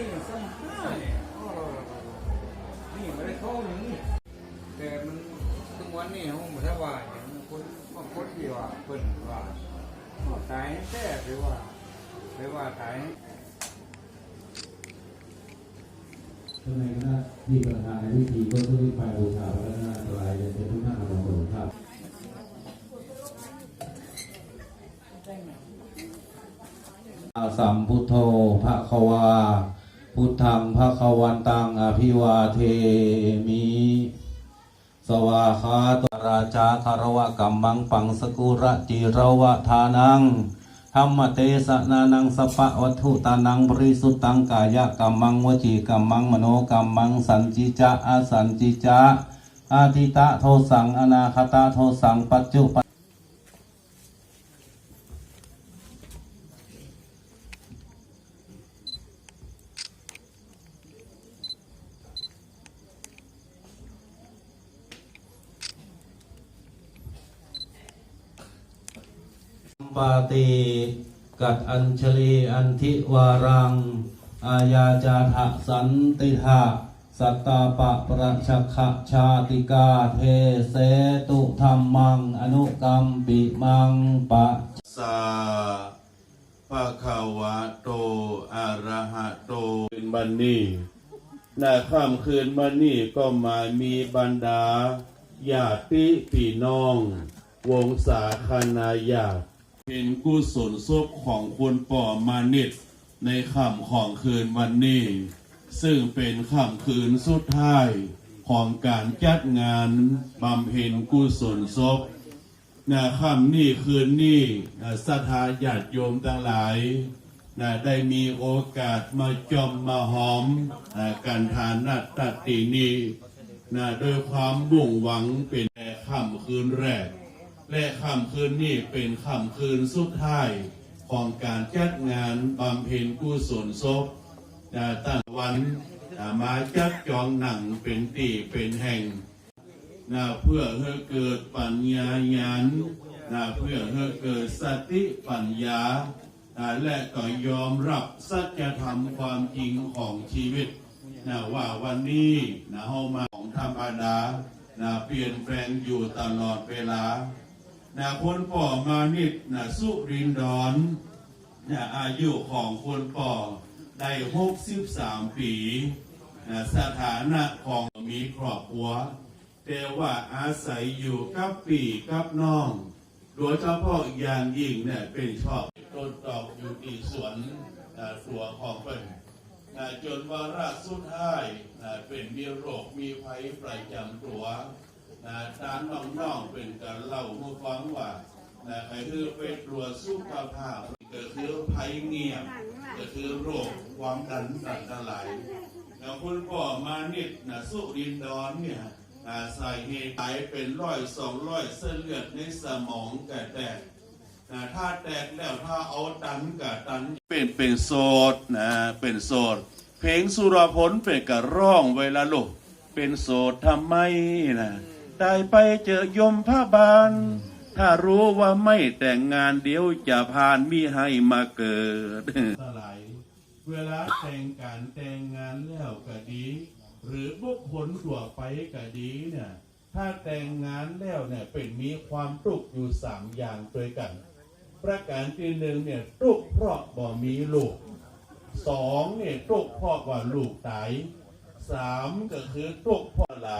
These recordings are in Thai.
นี่ซ้ำห้าเนี่ยอ้อนี่ไม่ได้เข้าหนึ่งแต่มันถึงวันนี้ห้องมันถ้าว่าอย่างคนบางคนที่ว่าเพิ่นว่าอ้อตายแท้หรือว่าหรือว่าตายท่านในคณะที่ประธานในพิธีก็ต้องรีบไปบูชาพระรัตนตรัยเรียนเชิญทุกท่านมาลงมือครับอาสัมพุทโธภะคะวา พุทธังภะควันตังอภิวาเทมิสวาคาตราจาคารวะกัมมังปังสกุระจิรวะทานังธรรมเตสนานังสปะวัตถุตานังบริสุทตังกายะกัมมังวจีกัมมังมโนกัมมังสันจิจะอาสันจิจะอาทิตะโทสังอนาคตะโทสังปัจจุป ปาติกัดอัญชลีอันทิวารัง อาญาจาทะสันติทะสัตตาปะประชกขะชาติกาเทเสตุธรรมัง อนุกรรมปิมังปะสาภะคะวะโตอะระหะโตคืนบันนี้ในค่ำคืนบันนี้ก็มามีบรรดาญาติพี่น้อง วงศาคณาญาติ เป็นกุศลศพของคุณป่อมานิตในค่ำของคืนวันนี้ ซึ่งเป็นค่ำคืนสุดท้ายของการจัดงานบำเพ็ญกุศลศพนะค่ำนี่คืนนี่นะศรัทธาญาติโยมทั้งหลายนะได้มีโอกาสมาจอมมาหอมนะการทานนัตตตินีนะโดยความบุ่งหวังเป็นแค่ค่ำคืนแรก และค่ำคืนนี้เป็นค่ำคืนสุดท้ายของการจัดงานบำเพ็ญกุศลศพนตั้งวันมาจัดจองหนังเป็นตีเป็นแห่งนะเพื่อให้เกิดปัญญาญาณนะเพื่อให้เกิดสติปัญญานะและก็ยอมรับสัจธรรมความจริงของชีวิตนะว่าวันนี้นะเฮามาของธรรมดานะเปลี่ยนแปลงอยู่ตลอดเวลา นะคนป่อมานิดนะสุรินดรนนะอายุของคนป่อได้63ปีนะสถานะของมีครอบครัว แต่ว่าอาศัยอยู่กับปีกับน้อง โดยเฉพาะอย่างยิ่งเนี่ยเป็นชอบต้นตอกอยู่ที่สวนตัวของเปิ้นอ่าจนวาระสุดท้ายอ่าเป็นมีโรคมีภัยประจำตัว นะทานน้องๆเป็นการเล่าให้ฟังว่านะใครคือไปตรวจสุขภาพก็คือภัยเงียบก็คือโรคความดันตันทั้งหลายแล้วคุณพ่อมานิดนะสุรินดรเนี่ยใส่เหตุไปเป็นร้อยสองร้อยเส้นเลือดในสมองแกแตกนะถ้าแตกแล้วถ้าเอาตันกับตันเป็นเป็นโสดนะเป็นโสดเพลงสุรพลเป็นกระร้องเวลาลูกเป็นโสดทำไมนะ ได้ไปเจอยมพระบาล ถ้ารู้ว่าไม่แต่งงานเดี๋ยวจะพานมีให้มาเกิด สลายเวลาแต่งการแต่งงานแล้วก็ดี หรือบุคคลทั่วไปก็ดีเนี่ยถ้าแต่งงานแล้วเนี่ยเป็นมีความทุกข์อยู่สามอย่างด้วยกัน ประการที่หนึ่งเนี่ยทุกข์เพราะบ่มีลูกสองเนี่ยทุกข์เพราะว่าลูกตายสามก็คือทุกข์เพราะอะไร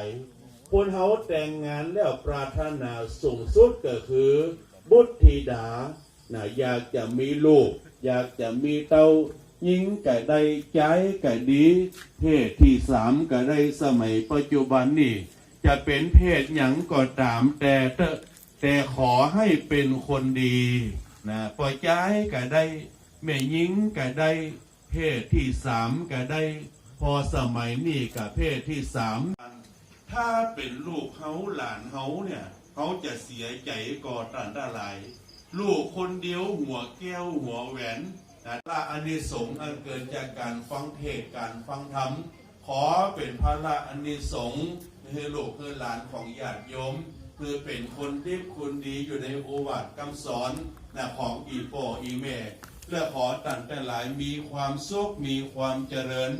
คนเขาแต่งงานแล้วปรารถนาสูงสุดก็คือ บุตรธิดานะอยากจะมีลูก อยากจะมีเต้ายิงก็ได้ใจก็ดี เพศที่สามก็ได้สมัยปัจจุบันนี่จะเป็นเพศหยังก็ตามแต่เถอแต่ขอให้เป็นคนดีนะปล่อยใจก็ได้แม่ยิงก็ได้เพศที่สามก็ได้ พอสมัยนี้กับเพศที่สาม ถ้าเป็นลูกเขาหลานเขาเนี่ยเขาจะเสียใจก่อตันตราย ลูกคนเดียวหัวแก้วหัวแหวนนะละอานิสงส์อันเกิดจากการฟังเทศการฟังธรรม ขอเป็นพระละอานิสงส์คือลูกคือหลานของญาติโยม คือเป็นคนที่คุณดีอยู่ในโอวาทคำสอนนะของอีโปอีเมและขอตั้งแต่หลายมีความสุขมีความเจริญ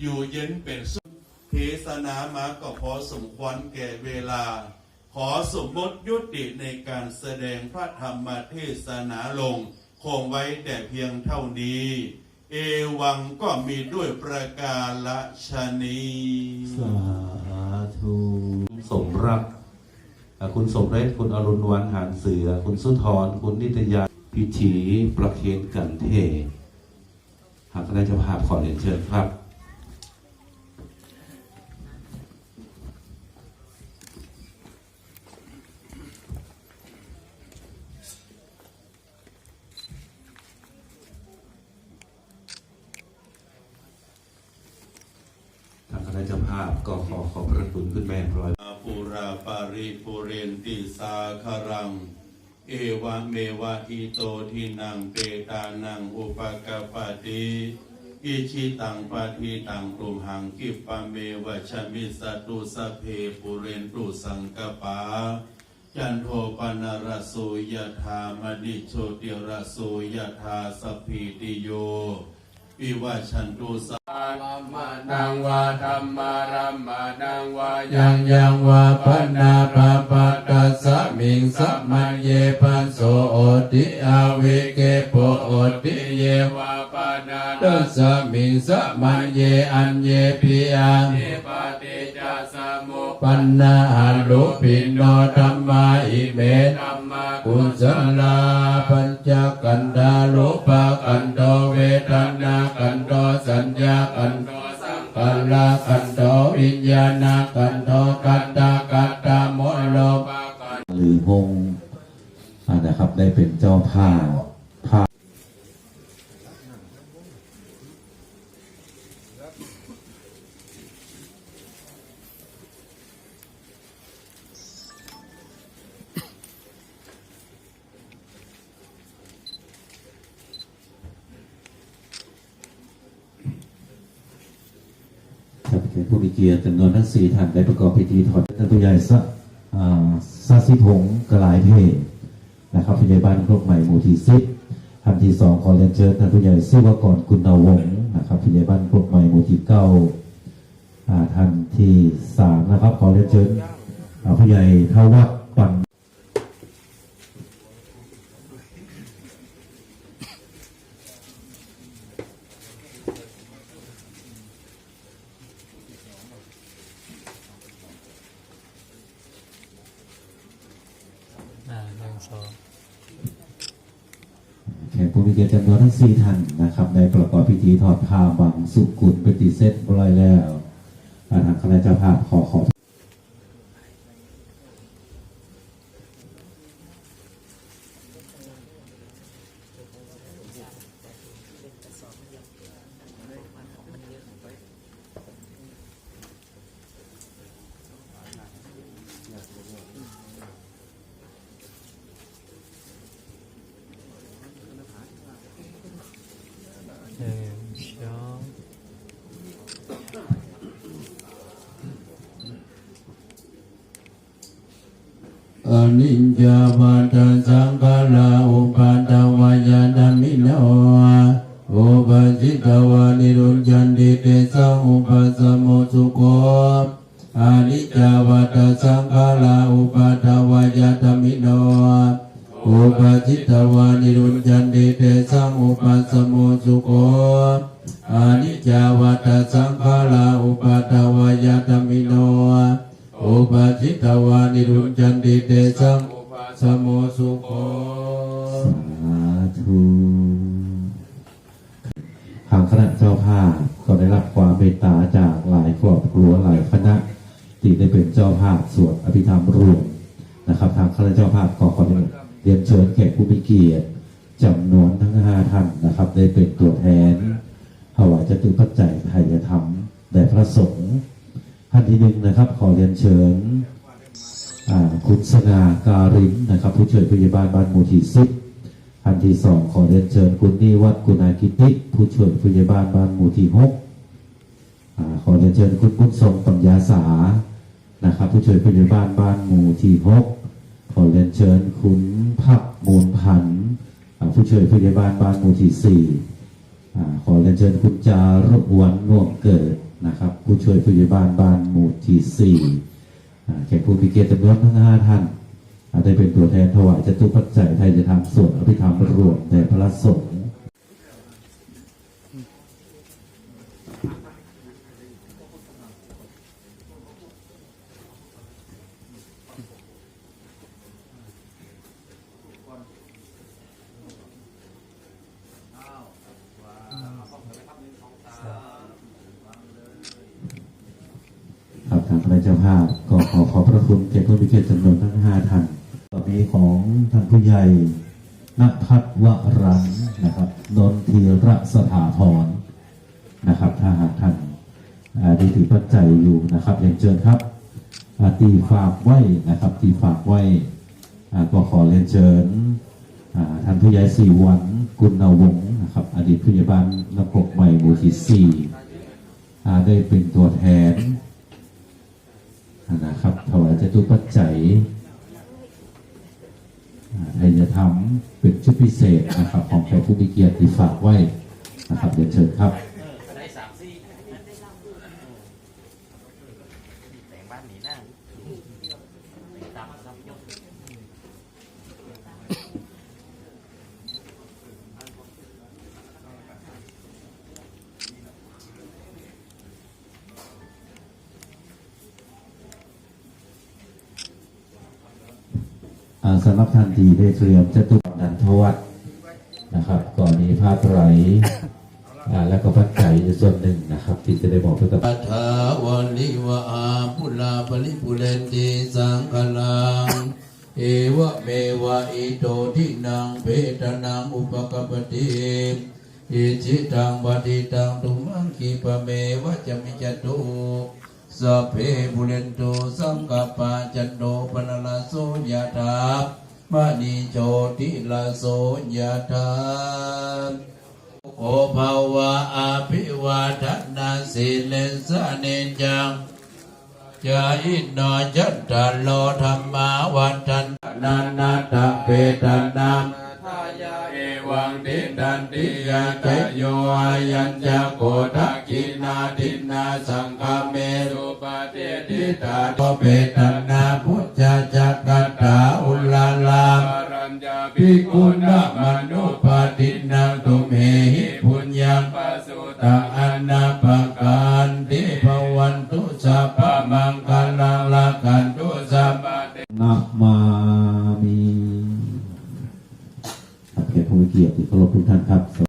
อยู่เย็นเป็นสุข เทศนามาก็พอสมควรแก่เวลา ขอสมมติยุติในการแสดงพระธรรมเทศนาลง คงไว้แต่เพียงเท่านี้ เอวังก็มีด้วยประกาศนีสาธุสมรัก คุณสมเด็จคุณอรุณวันหานเสือ คุณสุธรคุณนิตยาพิธีประเคนกันเทหากคณะจ้าภาพขอเรียนเชิญครับ ทางคณะเจ้าภาพ ก็ขอขอบพระคุณคุณแม่พลอยปุราปาริปุเรนติสาคารัง เอวะเมวะอิโตทินังเปตานังอุปกปปติอิชิตังปะทิตังกลุ่มหังกิปะเมวะชมิสตุสเพปุเรนตุสังกปาจันโทปนรสโสยธามณิโชติรสโสยธาสพพิติโยวิวัชันตุส มานังวาธรรมารัมมานังวายังยังวาปนาปะปะตัสสะมิงสัมมันเยปันโสโอติอาวิเกโปโอติเยวาปานาตัสสะมิงสัมมันเยอันเยปิยังเทปติจาสมุปันนาอาลุปินโนธรรมาอิเมธรรมากุศลาปัญจกันดา นาคันโตกัตตากัตตาโมโลปากันหรือพงศ์อ่านะครับได้เป็นเจ้าภาพภาพ ครับ เป็นผู้มีเกียรติจำนวนทั้งสี่ท่านได้ประกอบพิธีถอดท่านผู้ใหญ่สะซาซิพงกลายเพศนะครับผู้ใหญ่บ้านครกใหม่หมู่ที่สิบท่านที่สองขอเรียนเชิญท่านผู้ใหญ่ซิวกรกุณาวงศ์นะครับผู้ใหญ่บ้านครกใหม่หมู่ที่เก้าท่านที่สามนะครับขอเรียนเชิญผู้ใหญ่ทวัฒปัน อ่าหนึ่งสอง แขกผู้มี เกียรติจำนวนทั้งสี่ท่านนะครับ ในประกอบพิธีถอดผ้าบังสุกุลปฏิเสธบร้อยแล้วทางคณะเจ้าภาพขอขอบ หนึ่งสอง อ นิจจาวัตสังฆลาอุปัตวายานามิโนอุปจิตวานิรุจันติเตสังอุปสมโมสุโกอานิจจาวัตสังฆลาอุปัตวายานามิโนอุปจิตวานิรุจันติเตสังอุปสมโมสุโกอานิจจาวัตสังฆลาอุปัตวายานามิโน อุปาจิตวานิรุญจันติเตสังอุปสมโมสุโขสาธุทางคณะเจ้าภาพก็ได้รับความเมตตาจากหลายครอบครัวหลายคณะที่ได้เป็นเจ้าภาพสวดอภิธรรมรวมนะครับ ทางคณะเจ้าภาพก็ขอเรียนเชิญแขกผู้มีเกียรติจำนวนทั้งห้าท่านนะครับ ได้เป็นตัวแทนถวายจตุปัจจัยไทยธรรมแด่พระสงฆ์ ท่านที่หนึ่งนะครับ ขอเรียนเชิญคุณสง่าการินนะครับ ผู้ช่วยผู้ใหญ่บ้านบ้านหมู่ที่สิบท่านที่สองขอเรียนเชิญคุณนิวัฒน์กุณากิติผู้ช่วยผู้ใหญ่บ้านบ้านหมู่ที่หกขอเรียนเชิญคุณบุญทรงปัญญาสานะครับ ผู้ช่วยผู้ใหญ่บ้านบ้านหมู่ที่หกขอเรียนเชิญคุณพักมูลพันธ์ผู้ช่วยผู้ใหญ่บ้านบ้านหมู่ที่สี่ขอเรียนเชิญคุณจารบวันน่วมเกิด นะครับ ผู้ช่วยผู้ใหญ่บ้านบ้านหมู่ที่สี่แขกผู้มีเกียรติจำนวนทั้งห้าท่านอาจได้เป็นตัวแทนถวายจตุปัจจัยไทยจะทำส่วนอภิธรรมรวมแต่พระสงฆ์ ครับทางคณะเจ้า ภาพก็ขอขอบพระคุณแก่ผู้มีเกียรติจำนวนทั้งห้าท่านต่อมีของท่านผู้ใหญ่นภัทรวรังนะครับนนทีระสถาพรนะครับ ถ้าหากท่านอด้ถือปัจจัยอยู่นะครับเรียนเชิญครับอ่าตีฝากไว้นะครับตีฝากไว้ก็ขอเรียนเชิญท่านผู้ใหญ่สี่วันกุณาวงศ์นะครับ อดีตผู้ใหญ่บ้านนกกใหม่หมู่ที่สี่ได้เป็นตัวแทน นะครับ ถวายจตุปัจจัยอาไทยธรรมเป็นชุดพิเศษนะครับ ของแขกผู้มีเกียรติฝากไว้นะครับเดี๋ยวเชิญครับ สำหรับท่านที่ได้เตรียมจตุนันทวัฒน์นะครับ ก่อนนี้ผ้าไตรแล้วก็ปัจจัยในส่วนหนึ่งนะครับ ที่จะได้บอกเพื่อกับปัฏฐาวันลิวะอาปุลาปลิปุเรนติสังกลังเอวะเมวะอิโตทินังเปตนังอุปกปปติอิจิตังปฏิตังตุมังคีปะเมวะจะมิจตุ สัพเพบุเรนโตสังกปาจันโนปนลาโสยะถามณีโชติลาโสยะถาโอภาวะอภิวาทนาสิเลสะเนจังจาอินโนจัตตาโลธรรมาวันตันนานาตะเปตานาม วังติดันติยะตโยอายัญจะโกทักกินาตินาสังฆเมรุปะเทติตาตเปตนาพุทธจักตาอุลาลามปรัญญาภิกุณ